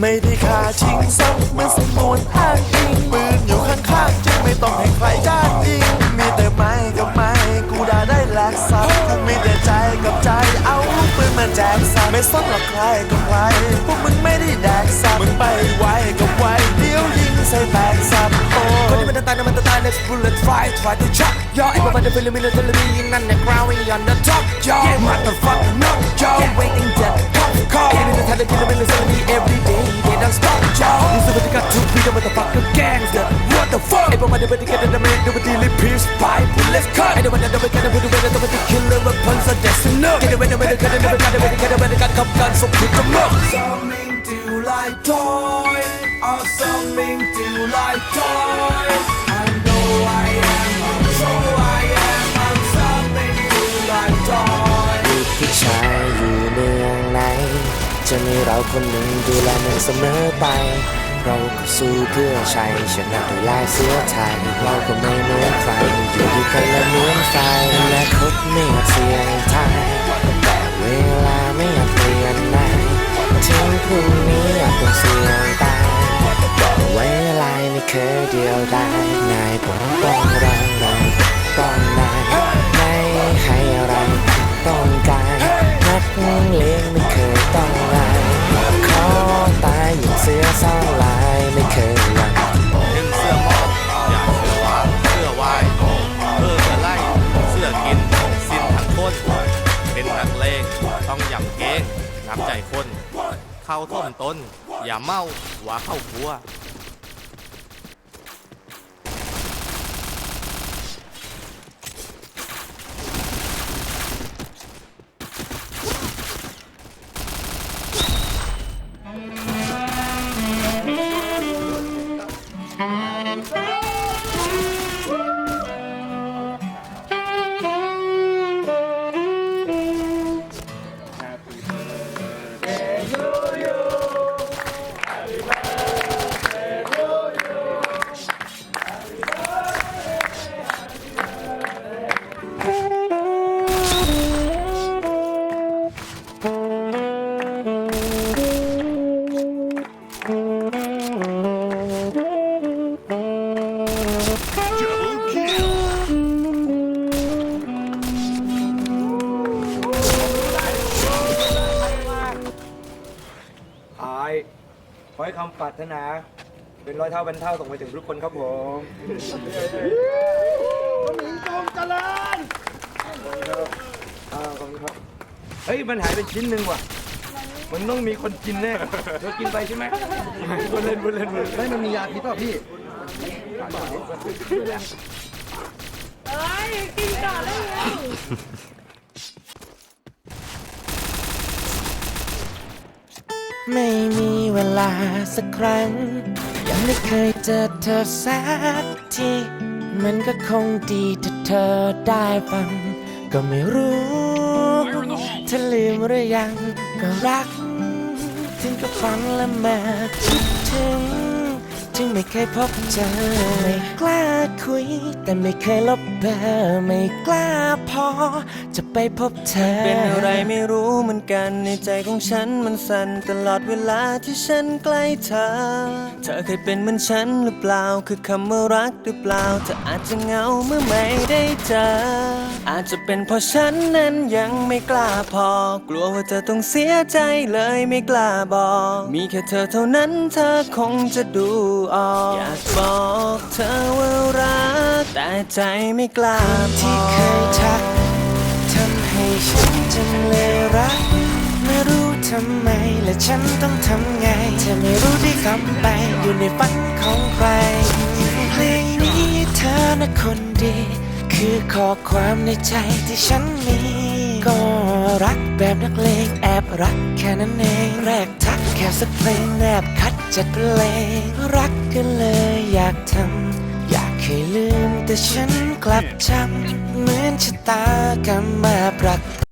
ไม่ได้ฆ่าชิงทรัพย์เหมือนสมวนอ้างอิงปืนอยู่ข้างๆจึงไม่ต้องให้ใครจ้างยิงมีแต่ไม้กับไม้กูด่าได้แลกซับกูมีแต่ใจกับใจเอาลูกปืนมาแจกสัตว์ไม่สนหรอกใครกับใครพวกมึงไม่ได้แดกสับมึงไปไวกับไวเดี๋ยวยิงใส่แตกสับโอ้คนที่มันจะตายนะมันจะตาย next bullet try try to chop yo ไอ้พวกมันจะเป็นลิมิตจะลิมิตนั่นเนี่ย growling on the top yo motherfucker ไอ้เดี๋ยวมันจะไม่ได้กันแต่ไม่ได้กันแต่ไม่ได้กันแต่ไม่ได้กันขับกันส่งถึงกำลัง Something to like toy or something to like toy I know I am I'm so I am I'm something to like toy ผู้ชายอยู่เมืองไหนจะมีเราคนหนึ่งดูแลมันเสมอไป เราก็สู้เพื่อชัยชนะด้วยลายเสื้อไทยเราก็ไม่เหมือนใครอยู่ด้วยกันและเหมือนไฟอนาคตไม่อาจเสียงทายแต่เวลาไม่อาจเปลี่ยนนายถึงพรุ่งนี้อาจต้องเสี่ยงตายแต่เวลาไม่เคยเดียวดายนายปกป้องเราเราต้องนายไม่ให้อะไรต้องการนักเลงไม่ เข้าท่มต้นอย่าเมาว่าเข้าครัวข ให้คำปรารถนา เป็นร้อยเท่าเป็นเท่าส่งไปถึงทุกคนครับผมอ่าขอบคุณครับ เฮ้ย มันหายไปชิ้นหนึ่งว่ะ มันต้องมีคนกินแน่เธอกินไปใช่ไหมบนเล่นบนเล่นบนเล่นไม่มันมียาพิษเปล่าพี่ เอ้ยกินก่อนได้แล้ว ไม่มีเวลาสักครั้ง ยังไม่เคยเจอเธอสักที มันก็คงดีถ้าเธอได้ฟัง ก็ไม่รู้เธอลืมหรือยัง ก็รัก ถึงกับฝันและมาคิดถึง จึงไม่เคยพบเจอ ไม่กล้าคุย แต่ไม่เคยลบเบอร์ไม่กล้าพอ จะไปพบเธอ เป็นอะไรไม่รู้เหมือนกันในใจของฉันมันสั่นตลอดเวลาที่ฉันใกล้เธอ เธอเคยเป็นเหมือนฉันหรือเปล่า คือคำว่ารักหรือเปล่าเธออาจจะเหงาเมื่อไม่ได้เจอ อาจจะเป็นเพราะฉันนั้นยังไม่กล้าพอ กลัวว่าเธอต้องเสียใจเลยไม่กล้าบอก มีแค่เธอเท่านั้นเธอคงจะดูออกอยากบอกเธอว่ารัก แต่ใจไม่กล้าพอที่เคยทักทำให้ฉันจำเลยรัก ไม่รู้ทำไมและฉันต้องทำไง เธอไม่รู้ที่คำไปอยู่ในฝันของใครเพลงนี้เธอนะคนดี คือข้อความในใจที่ฉันมีก็ รักแบบนักเลงแอบรักแค่นั้นเองแรกทักแค่สักเพลงแนบคัดจัดเพลงรักกันเลยอยากทำอยากให้ลืมแต่ฉันกลับจำเหมือนชะตากรรมมาปรัก